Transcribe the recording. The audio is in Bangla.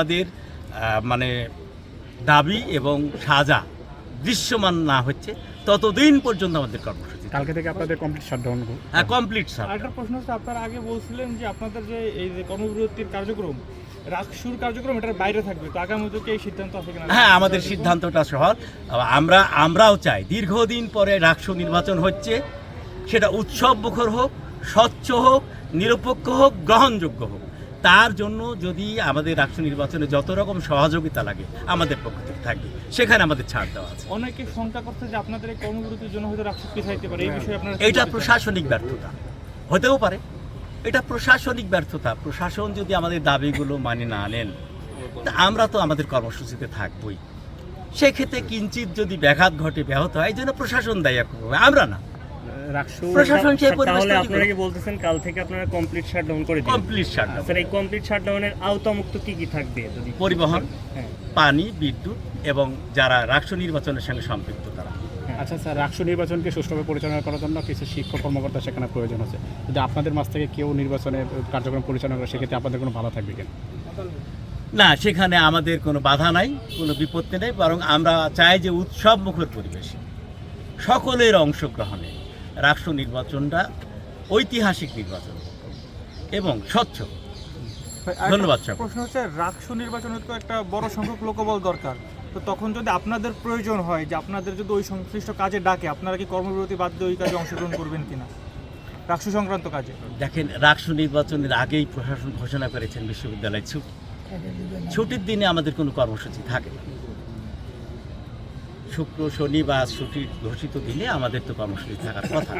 আমাদের মানে দাবি এবং সাজা দৃশ্যমান না হচ্ছে ততদিন পর্যন্ত আমাদের কর্মসূচি কালকে থেকে আপনাদের কমপ্লিট শাটডাউন হ্যাঁ কমপ্লিট স্যার আরেকটা প্রশ্ন হচ্ছে আপনারা আগে বলছিলেন যে আপনাদের যে এই যে কর্মবিরতির কার্যক্রম রাজসুর কার্যক্রম এটার বাইরে থাকবে তো আগামীতে কি এই সিদ্ধান্ত আছে কিনা? হ্যাঁ আমাদের সিদ্ধান্তটা সহজ। আমরা আমরাও চাই দীর্ঘদিন পরে রাষ্ট্র নির্বাচন হচ্ছে সেটা উৎসব মুখর হোক স্বচ্ছ হোক নিরপেক্ষ হোক গ্রহণযোগ্য হোক। তার জন্য যদি আমাদের রাষ্ট্র নির্বাচনে যত রকম সহযোগিতা লাগে আমাদের পক্ষ থেকে থাকবে। সেখানে আমাদের ছাড় দেওয়া আছে। অনেকে শঙ্কা করছে যে আপনাদের এই কর্মবিরতির জন্য হয়তো রাষ্ট্র পিছাইতে পারে এই বিষয়ে আপনারা এটা প্রশাসনিক ব্যর্থতা। হতেও পারে। এটা প্রশাসনিক ব্যর্থতা। প্রশাসন যদি আমাদের দাবিগুলো মানে না নেন আমরা তো আমাদের কর্মসূচিতে থাকবই। সেক্ষেত্রে কিঞ্চিত যদি ব্যাঘাত ঘটে ব্যাহত হয় এই জন্য প্রশাসন দায়ী আমরা না। প্রশাসন সেই তাহলে আপনারা কি বলতেছেন কাল থেকে আপনারা কমপ্লিট শাটডাউন করে দিন কমপ্লিট শাটডাউন স্যার এই কমপ্লিট শাটডাউনের আওতামুক্ত কি কি থাকবে যদি পরিবহন হ্যাঁ। পানি বিদ্যুৎ এবং যারা রাষ্ট্র নির্বাচনের সঙ্গে সম্পৃক্ত তারা। আচ্ছা স্যার রাকসু নির্বাচনকে সুষ্ঠুভাবে পরিচালনা করার জন্য কিছু শিক্ষক কর্মকর্তা সেখানে প্রয়োজন আছে। যদি আপনাদের মাছ থেকে কেউ নির্বাচনের কার্যক্রম পরিচালনা করে সেক্ষেত্রে আপনাদের কোনো ভালো থাকবে কেন? না সেখানে আমাদের কোনো বাধা নাই কোনো বিপত্তি নেই বরং আমরা চাই যে উৎসব মুখর পরিবেশে সকলের অংশগ্রহণে রাষ্ট্র নির্বাচনটা ঐতিহাসিক নির্বাচন এবং স্বচ্ছ। ধন্যবাদ, স্যার। প্রশ্ন হচ্ছে রাষ্ট্র নির্বাচনে তো একটা বড় সংখ্যক লোকবল দরকার। তো তখন যদি আপনাদের প্রয়োজন হয় যে আপনাদের যদি ওই সংশ্লিষ্ট কাজে ডাকে আপনারা কি কর্মবিরতি বাদ দিয়ে ওই কাজে অংশগ্রহণ করবেন কিনা? রাষ্ট্র সংক্রান্ত কাজে। দেখেন রাষ্ট্র নির্বাচনের আগেই প্রশাসন ঘোষণা করেছেন বিশ্ববিদ্যালয় ছুটি। ছুটির দিনে আমাদের কোনো কর্মসূচি থাকে না। শুক্র শনি বা ছুটির ঘোষিত দিনে আমাদের তো কর্মসূচি থাকার কথা।